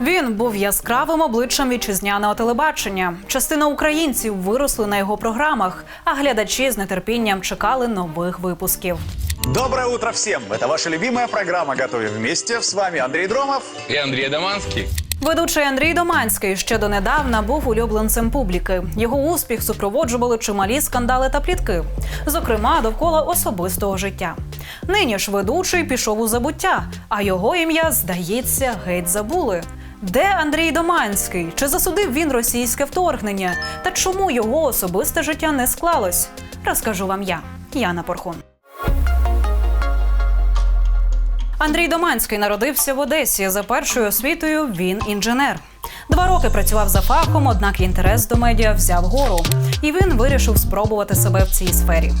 Він був яскравим обличчям вітчизняного телебачення. Частина українців виросли на його програмах, а глядачі з нетерпінням чекали нових випусків. Доброе утро всем! Это ваша любимая программа «Готовим вместе». С вами Андрей Дромов. И Андрей Доманский. Ведучий Андрій Доманський ще донедавна був улюбленцем публіки. Його успіх супроводжували чималі скандали та плітки, зокрема довкола особистого життя. Нині ж ведучий пішов у забуття, а його ім'я, здається, геть забули. Де Андрій Доманський? Чи засудив він російське вторгнення? Та чому його особисте життя не склалось? Розкажу вам я, Яна Порхун. Андрій Доманський народився в Одесі. За першою освітою він інженер. Два роки працював за фахом, однак інтерес до медіа взяв гору, і він вирішив спробувати себе в цій сфері.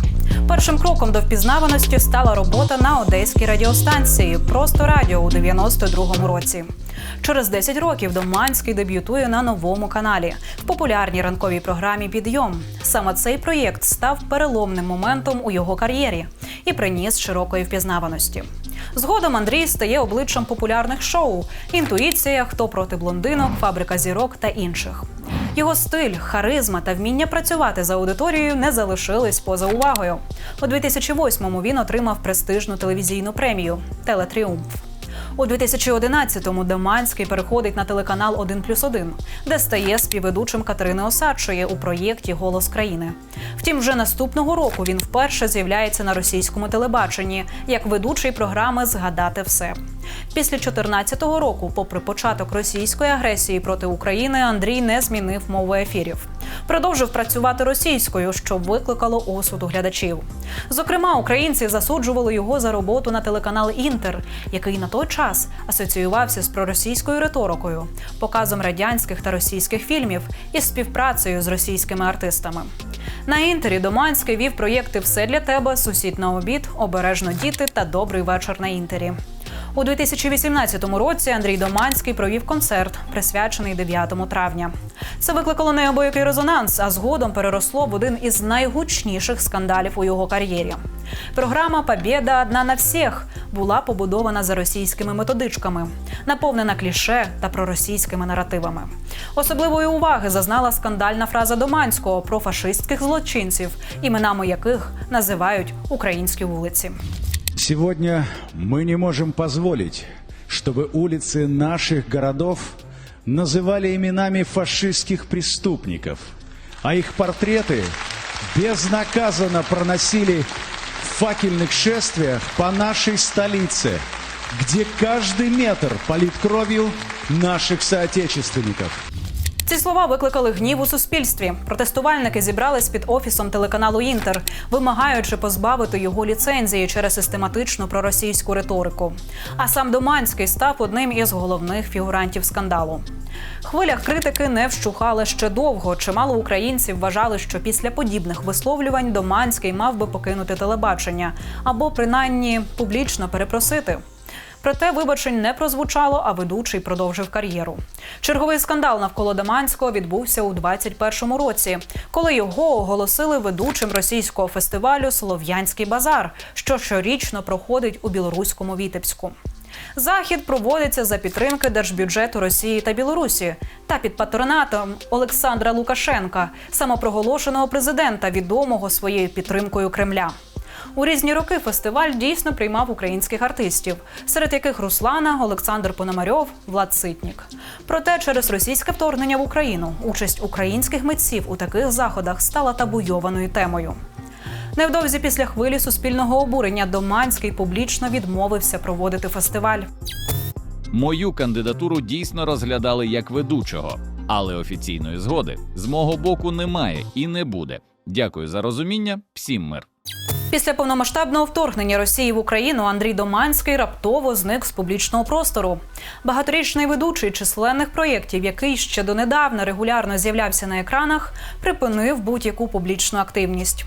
Першим кроком до впізнаваності стала робота на одеській радіостанції Просто радіо у 92-му році. Через 10 років Доманський дебютує на новому каналі в популярній ранковій програмі Підйом. Саме цей проєкт став переломним моментом у його кар'єрі і приніс широкої впізнаваності. Згодом Андрій стає обличчям популярних шоу: інтуїція, хто проти блондинок, фабрика зірок та інших. Його стиль, харизма та вміння працювати за аудиторією не залишились поза увагою. У 2008-му він отримав престижну телевізійну премію Телетріумф. У 2011-му Доманський переходить на телеканал «1 плюс 1», де стає співведучим Катерини Осадчої у проєкті Голос країни. Втім, вже наступного року він вперше з'являється на російському телебаченні як ведучий програми Згадати все. Після 2014 року, попри початок російської агресії проти України, Андрій не змінив мову ефірів. Продовжив працювати російською, що викликало осуд глядачів. Зокрема, українці засуджували його за роботу на телеканал Інтер, який на той час асоціювався з проросійською риторикою, показом радянських та російських фільмів і співпрацею з російськими артистами. На інтері Доманський вів проєкти Все для тебе, сусід на обід, обережно діти та добрий вечір на інтері. У 2018 році Андрій Доманський провів концерт, присвячений 9 травня. Це викликало неабиякий резонанс, а згодом переросло в один із найгучніших скандалів у його кар'єрі. Програма Побєда одна на всіх була побудована за російськими методичками, наповнена кліше та проросійськими наративами. Особливої уваги зазнала скандальна фраза Доманського про фашистських злочинців, іменами яких називають українські вулиці. Сегодня мы не можем позволить, чтобы улицы наших городов называли именами фашистских преступников, а их портреты безнаказанно проносили в факельных шествиях по нашей столице, где каждый метр полит кровью наших соотечественников. Ці слова викликали гнів у суспільстві. Протестувальники зібрались під офісом телеканалу Інтер, вимагаючи позбавити його ліцензії через систематичну проросійську риторику. А сам Доманський став одним із головних фігурантів скандалу. Хвиля критики не вщухала ще довго. Чимало українців вважали, що після подібних висловлювань Доманський мав би покинути телебачення або принаймні публічно перепросити. Проте вибачень не прозвучало, а ведучий продовжив кар'єру. Черговий скандал навколо Даманського відбувся у 21-му році, коли його оголосили ведучим російського фестивалю Слов'янський базар, що щорічно проходить у білоруському Вітебську. Захід проводиться за підтримки держбюджету Росії та Білорусі та під патронатом Олександра Лукашенка, самопроголошеного президента, відомого своєю підтримкою Кремля. У різні роки фестиваль дійсно приймав українських артистів, серед яких Руслана, Олександр Пономарьов, Влад Ситнік. Проте через російське вторгнення в Україну участь українських митців у таких заходах стала табуйованою темою. Невдовзі після хвилі суспільного обурення Доманський публічно відмовився проводити фестиваль. Мою кандидатуру дійсно розглядали як ведучого, але офіційної згоди з мого боку немає і не буде. Дякую за розуміння. Всім мир. Після повномасштабного вторгнення Росії в Україну Андрій Доманський раптово зник з публічного простору. Багаторічний ведучий численних проєктів, який ще донедавна регулярно з'являвся на екранах, припинив будь-яку публічну активність.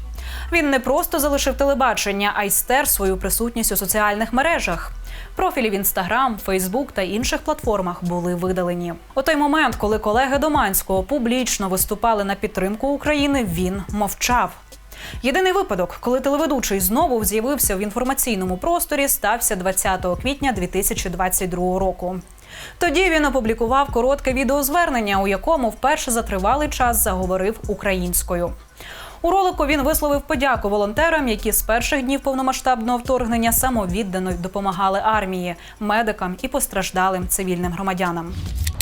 Він не просто залишив телебачення, а й стер свою присутність у соціальних мережах. Профілі в інстаграм, Фейсбук та інших платформах були видалені. У той момент, коли колеги Доманського публічно виступали на підтримку України, він мовчав. Єдиний випадок, коли телеведучий знову з'явився в інформаційному просторі, стався 20 квітня 2022 року. Тоді він опублікував коротке відеозвернення, у якому вперше за тривалий час заговорив українською. У ролику він висловив подяку волонтерам, які з перших днів повномасштабного вторгнення самовіддано допомагали армії, медикам і постраждалим цивільним громадянам.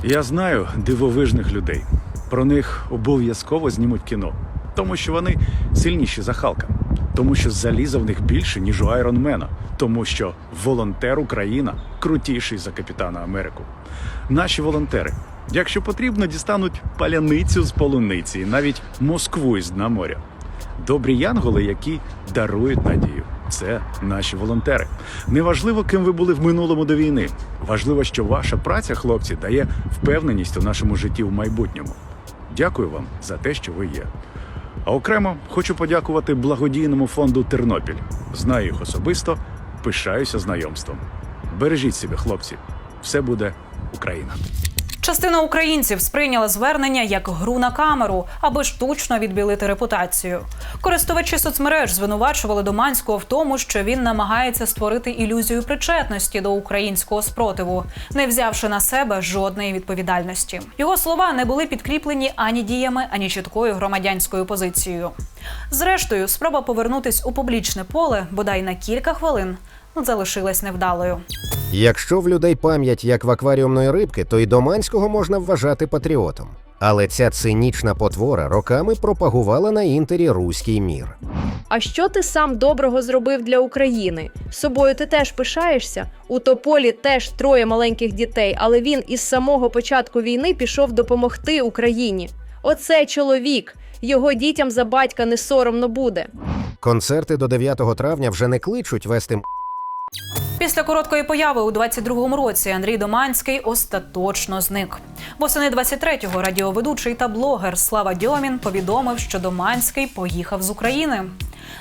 Я знаю дивовижних людей. Про них обов'язково знімуть кіно, тому що вони сильніші за Халка, тому що заліза в них більше, ніж у Айронмена, тому що волонтер Україна крутіший за капітана Америку. Наші волонтери, якщо потрібно, дістануть паляницю з полуниці, навіть Москву із дна моря. Добрі янголи, які дарують надію. Це наші волонтери. Неважливо, ким ви були в минулому до війни. Важливо, що ваша праця, хлопці, дає впевненість у нашому житті в майбутньому. Дякую вам за те, що ви є. А окремо хочу подякувати благодійному фонду Тернопіль. Знаю їх особисто, пишаюся знайомством. Бережіть себе, хлопці. Все буде Україна. Частина українців сприйняла звернення як гру на камеру, аби штучно відбілити репутацію. Користувачі соцмереж звинувачували Доманського в тому, що він намагається створити ілюзію причетності до українського спротиву, не взявши на себе жодної відповідальності. Його слова не були підкріплені ані діями, ані чіткою громадянською позицією. Зрештою, спроба повернутись у публічне поле, бодай на кілька хвилин, залишилась невдалою. Якщо в людей пам'ять як в акваріумної рибки, то й Доманського можна вважати патріотом. Але ця цинічна потвора роками пропагувала на інтері руський мір. А що ти сам доброго зробив для України? Собою ти теж пишаєшся? У тополі теж троє маленьких дітей, але він із самого початку війни пішов допомогти Україні. Оце чоловік. Його дітям за батька не соромно буде. Концерти до 9 травня вже не кличуть вести Після короткої появи у 22-му році Андрій Доманський остаточно зник. Восени 23-го радіоведучий та блогер Слава Дьомін повідомив, що Доманський поїхав з України.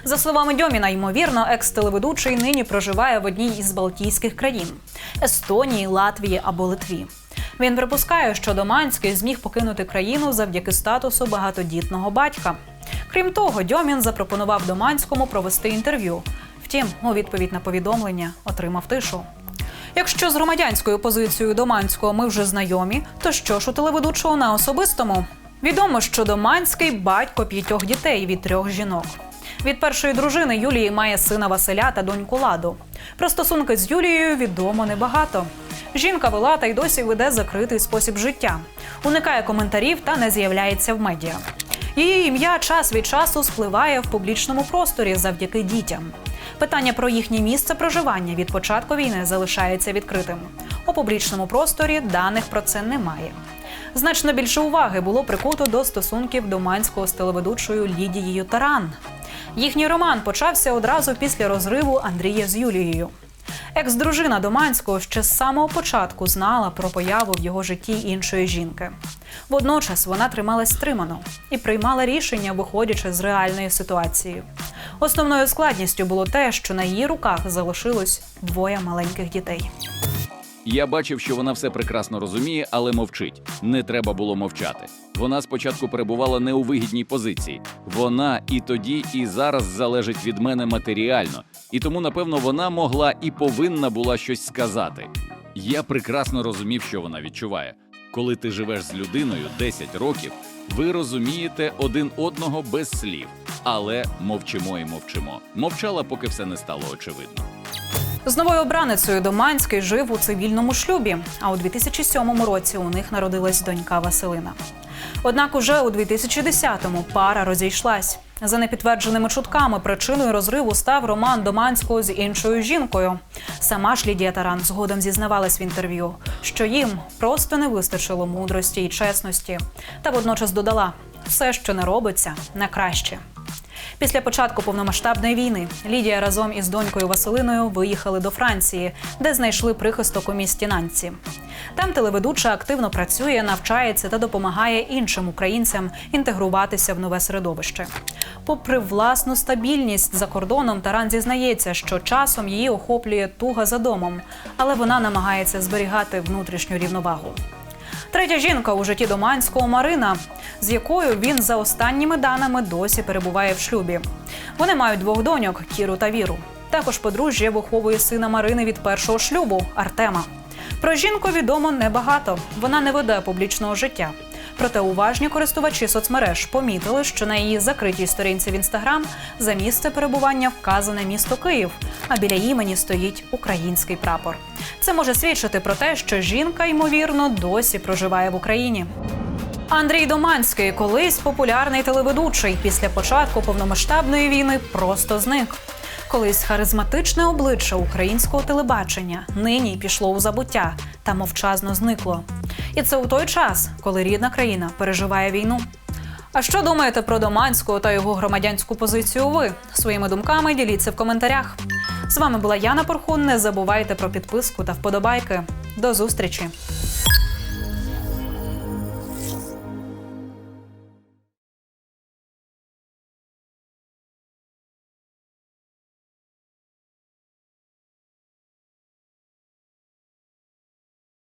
За словами Дьоміна, ймовірно, екс-телеведучий нині проживає в одній із Балтійських країн Естонії, Латвії або Литві. Він припускає, що Доманський зміг покинути країну завдяки статусу багатодітного батька. Крім того, Дьомін запропонував Доманському провести інтерв'ю. Втім, у відповідь на повідомлення отримав тишу. Якщо з громадянською позицією Доманського ми вже знайомі, то що ж у телеведучого на особистому? Відомо, що Доманський батько п'ятьох дітей від трьох жінок. Від першої дружини Юлії має сина Василя та доньку Ладу. Про стосунки з Юлією відомо небагато. Жінка вела та й досі веде закритий спосіб життя, уникає коментарів та не з'являється в медіа. Її ім'я час від часу спливає в публічному просторі завдяки дітям. Питання про їхнє місце проживання від початку війни залишається відкритим. У публічному просторі даних про це немає. Значно більше уваги було прикуто до стосунків Доманського з телеведучою Лідією Таран. Їхній роман почався одразу після розриву Андрія з Юлією. Екс-дружина Доманського ще з самого початку знала про появу в його житті іншої жінки. Водночас вона трималась стримано і приймала рішення, виходячи з реальної ситуації. Основною складністю було те, що на її руках залишилось двоє маленьких дітей. Я бачив, що вона все прекрасно розуміє, але мовчить. Не треба було мовчати. Вона спочатку перебувала не у вигідній позиції. Вона і тоді, і зараз залежить від мене матеріально, і тому, напевно, вона могла і повинна була щось сказати. Я прекрасно розумів, що вона відчуває. Коли ти живеш з людиною 10 років, ви розумієте один одного без слів, але мовчимо і мовчимо. Мовчала, поки все не стало очевидно. З новою обраницею Доманський жив у цивільному шлюбі, а у 2007 році у них народилась донька Василина. Однак уже у 2010-му пара розійшлась. За непідтвердженими чутками причиною розриву став роман Доманського з іншою жінкою. Сама ж Лідія Таран згодом зізнавалась в інтерв'ю, що їм просто не вистачило мудрості і чесності. Та водночас додала: все, що не робиться, на краще. Після початку повномасштабної війни Лідія разом із донькою Василиною виїхали до Франції, де знайшли прихисток у місті Нанці. Там телеведуча активно працює, навчається та допомагає іншим українцям інтегруватися в нове середовище. Попри власну стабільність за кордоном, Таран зізнається, що часом її охоплює туга за домом, але вона намагається зберігати внутрішню рівновагу. Третя жінка у житті Доманського Марина, з якою він за останніми даними досі перебуває в шлюбі. Вони мають двох доньок Кіру та Віру. Також подружжя виховує сина Марини від першого шлюбу Артема. Про жінку відомо небагато. Вона не веде публічного життя. Проте уважні користувачі соцмереж помітили, що на її закритій сторінці в інстаграм за місце перебування вказане місто Київ, а біля імені стоїть український прапор. Це може свідчити про те, що жінка ймовірно досі проживає в Україні. Андрій Доманський, колись популярний телеведучий, після початку повномасштабної війни просто зник. Колись харизматичне обличчя українського телебачення нині пішло у забуття та мовчазно зникло. І це у той час, коли рідна країна переживає війну. А що думаєте про Доманського та його громадянську позицію? Ви своїми думками діліться в коментарях. З вами була Яна Порхун. Не забувайте про підписку та вподобайки. До зустрічі!